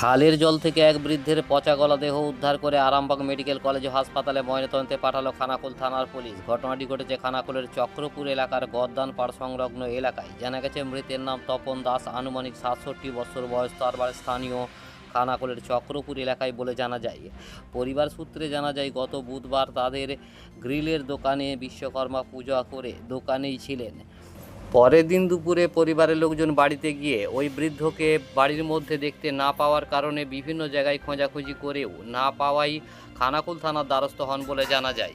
খালের জল থেকে এক বৃদ্ধের পচা গলা দেহ উদ্ধার করে আরামবাগ মেডিকেল কলেজ হাসপাতালে ময়নাতদন্তে পাঠালো খানাকুল থানার পুলিশ। ঘটনাটি ঘটেছে খানাকুলের চক্রপুর এলাকার গদ্দান পাড় সংলগ্ন এলাকায়। জানা গেছে, মৃতের নাম তপন দাস, আনুমানিক সাতষট্টি বছর বয়স। তার স্থানীয় খানাকুলের চক্রপুর এলাকায় বলে জানা যায়। পরিবার সূত্রে জানা যায়, গত বুধবার তাদের গ্রিলের দোকানে বিশ্বকর্মা পূজা করে দোকানেই ছিলেন। পরের দিন দুপুরে পরিবারের লোকজন বাড়িতে গিয়ে ওই বৃদ্ধকে বাড়ির মধ্যে দেখতে না পাওয়ার কারণে বিভিন্ন জায়গায় খোঁজাখুঁজি করেও না পাওয়াই খানাকুল থানার দ্বারস্থ হন বলে জানা যায়।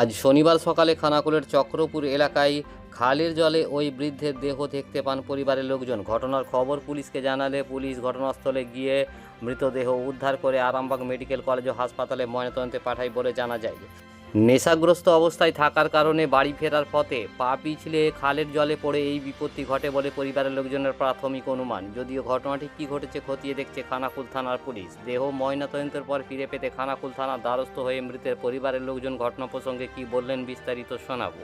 আজ শনিবার সকালে খানাকুলের চক্রপুর এলাকায় খালের জলে ওই বৃদ্ধের দেহ দেখতে পান পরিবারের লোকজন। ঘটনার খবর পুলিশকে জানালে পুলিশ ঘটনাস্থলে গিয়ে মৃতদেহ উদ্ধার করে আরামবাগ মেডিকেল কলেজ ও হাসপাতালে ময়নাতদন্তে পাঠায় বলে জানা যায়। নেশাগ্রস্ত অবস্থায় থাকার কারণে বাড়ি ফেরার পথে পা পিছলে খালের জলে পড়ে এই বিপত্তি ঘটে বলে পরিবারের লোকজনের প্রাথমিক অনুমান। যদিও ঘটনাটি কী ঘটেছে খতিয়ে দেখছে খানাকুল থানার পুলিশ। দেহ ময়নাতদন্তের পর ফিরে পেতে খানাকুল থানার দ্বারস্থ হয়ে মৃতের পরিবারের লোকজন ঘটনা প্রসঙ্গে কী বললেন বিস্তারিত শোনাবো।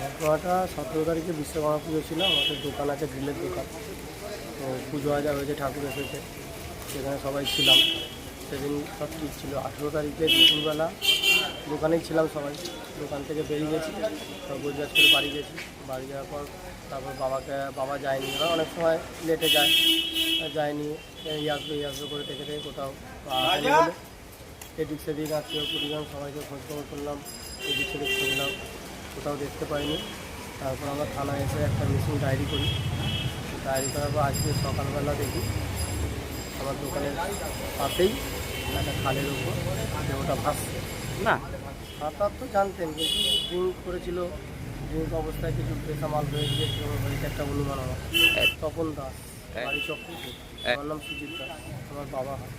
ঘটনাটা সতেরো তারিখে বিশ্বকর্মা পুজো ছিল, আমাদের দোকান আছে, গ্রিলের দোকান তো পুজো আজা হয়েছে, ঠাকুর এসেছে, সেখানে সবাই ছিলাম। সেদিন সব ঠিক ছিল। আঠেরো তারিখে দুপুরবেলা দোকানেই ছিলাম সবাই। দোকান থেকে বেরিয়ে গেছি গোজগাছ করে বাড়ি গেছি। বাড়ি যাওয়ার পর তারপর বাবাকে, বাবা যায়নি। ওরা অনেক সময় লেটে যায়। যায়নি, এই আসবে এই আসবে করে দেখে দেখে কোথাও এদিক সেদিক আত্মীয় পরিজন সবাইকে খোঁজ খবর করলাম, এদিক সেদিক খুঁজলাম কোথাও দেখতে পাইনি। তারপর আমরা থানায় এসে একটা মিসিং ডায়েরি করি। ডায়েরি করার পর আজকে সকালবেলা দেখি আমার দোকানের পাশেই একটা খালের উপর। ওটা ভাসছে না। সাঁতার তো জানতেন কিন্তু ড্রিঙ্ক করেছিল ড্রিঙ্ক অবস্থায় কিছু পেশা পেশামাল হয়ে গিয়েছিল হয়েছে একটা অনুমান আমার। তপন দাস বাড়ি চক্র আমার নাম সুজিত দাস আমার বাবা হয়।